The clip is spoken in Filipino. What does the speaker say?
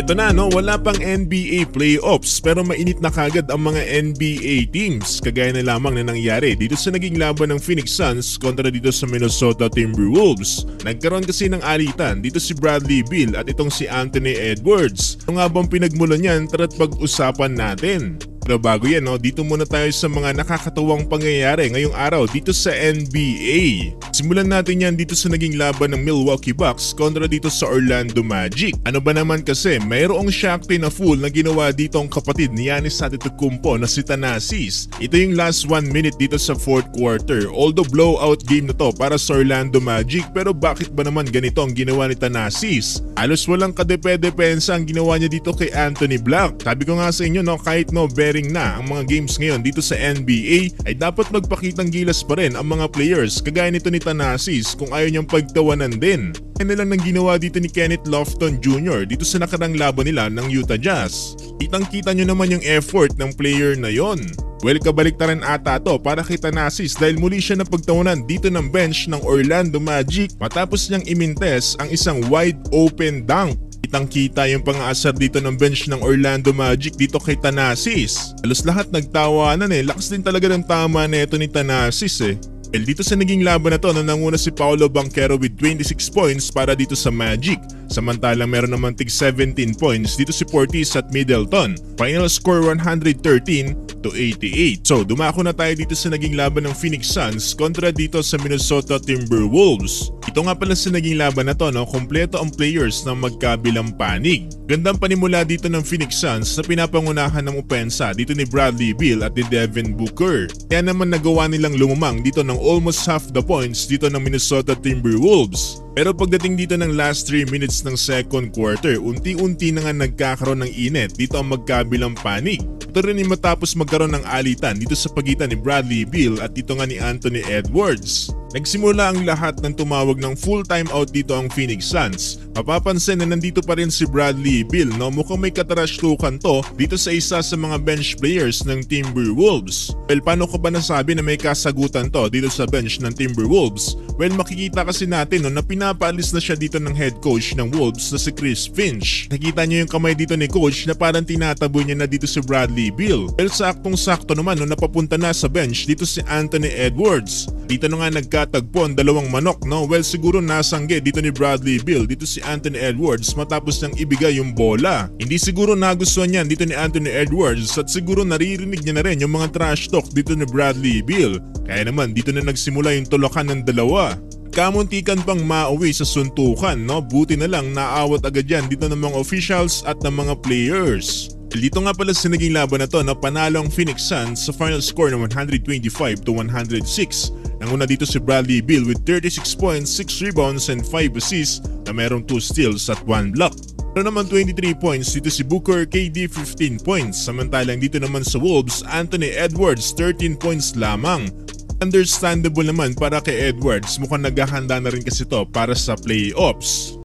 Eto na no, wala pang NBA playoffs pero mainit na kagad ang mga NBA teams kagaya na lamang na nangyari dito sa naging laban ng Phoenix Suns kontra dito sa Minnesota Timberwolves. Nagkaroon kasi ng alitan dito si Bradley Beal at itong si Anthony Edwards. Ano nga bang pinagmulan niyan tara't pag-usapan natin. Pero bago yan, no, dito muna tayo sa mga nakakatuwang pangyayari ngayong araw dito sa NBA. Simulan natin yan dito sa naging laban ng Milwaukee Bucks kontra dito sa Orlando Magic. Ano ba naman kasi, mayroong shakti na full na ginawa dito ang kapatid ni Giannis Antetokounmpo na si Thanasis. Ito yung last one minute dito sa fourth quarter. Although blowout game na to para sa Orlando Magic pero bakit ba naman ganito ang ginawa ni Thanasis? Halos walang kadepe-depensa ang ginawa niya dito kay Anthony Black. Sabi ko nga sa inyo no, kahit no bearing na ang mga games ngayon dito sa NBA ay dapat magpakitang gilas pa rin ang mga players kagaya nito ni Thanasis kung ayaw niyang pagtawanan din. Na lang nang ginawa dito ni Kenneth Lofton Jr. dito sa nakarang laban nila ng Utah Jazz. Kitang kita nyo naman yung effort ng player na yon. Well, kabaliktaran ata to para kay Thanasis dahil muli siya na pagtawanan dito ng bench ng Orlando Magic matapos niyang imintes ang isang wide open dunk Kitang kita yung pang-aasar dito ng bench ng Orlando Magic dito kay Thanasis. Halos lahat nagtawanan eh. Lakas din talaga ng tama neto ni Thanasis eh. Well, dito sa naging laban na to, nanguna si Paolo Banquero with 26 points para dito sa Magic. Samantalang meron naman tig 17 points dito si Portis at Middleton. Final score 113 to 88. So dumako na tayo dito sa naging laban ng Phoenix Suns kontra dito sa Minnesota Timberwolves. Ito nga pala sa naging laban na to, no, kompleto ang players ng magkabilang panig. Gandang panimula dito ng Phoenix Suns na pinapangunahan ng opensa dito ni Bradley Beal at ni Devin Booker. Kaya naman nagawa nilang lumamang dito ng almost half the points dito ng Minnesota Timberwolves. Pero pagdating dito ng last 3 minutes ng second quarter, unti-unti na nga nagkakaroon ng init dito ang magkabilang panig. Ito rin matapos magkaroon ng alitan dito sa pagitan ni Bradley Beal at dito nga ni Anthony Edwards. Nagsimula ang lahat ng tumawag ng full time out dito ang Phoenix Suns. Mapapansin na nandito pa rin si Bradley Beal no mukhang may katarashtukan to dito sa isa sa mga bench players ng Timberwolves. Well paano ko ba nasabi na may kasagutan to dito sa bench ng Timberwolves? Well makikita kasi natin no, na pinapaalis na siya dito ng head coach ng Wolves na si Chris Finch. Nakita niyo yung kamay dito ni coach na parang tinataboy niya na dito si Bradley Beal. Well saktong sakto naman no, napapunta na sa bench dito si Anthony Edwards. Dito na nga nagkatagpo ang dalawang manok no. Well siguro nasangge dito ni Bradley Beal dito si Anthony Edwards matapos niyang ibigay yung bola. Hindi siguro nagustuhan niyan dito ni Anthony Edwards at siguro naririnig niya na rin yung mga trash talk dito ni Bradley Beal. Kaya naman dito na nagsimula yung tulakan ng dalawa. Kamuntikan pang mauwi sa suntukan no. Buti na lang naawat agad yan dito ng mga officials at ng mga players. Dito nga pala sa naging laban na to na panalo ang Phoenix Suns sa final score ng 125 to 106. Nanguna dito si Bradley Beal with 36 points, 6 rebounds and 5 assists na merong 2 steals at 1 block. Meron naman 23 points dito si Booker, KD 15 points. Samantalang dito naman sa Wolves, Anthony Edwards 13 points lamang. Understandable naman para kay Edwards, mukhang naghahanda na rin kasi to para sa playoffs.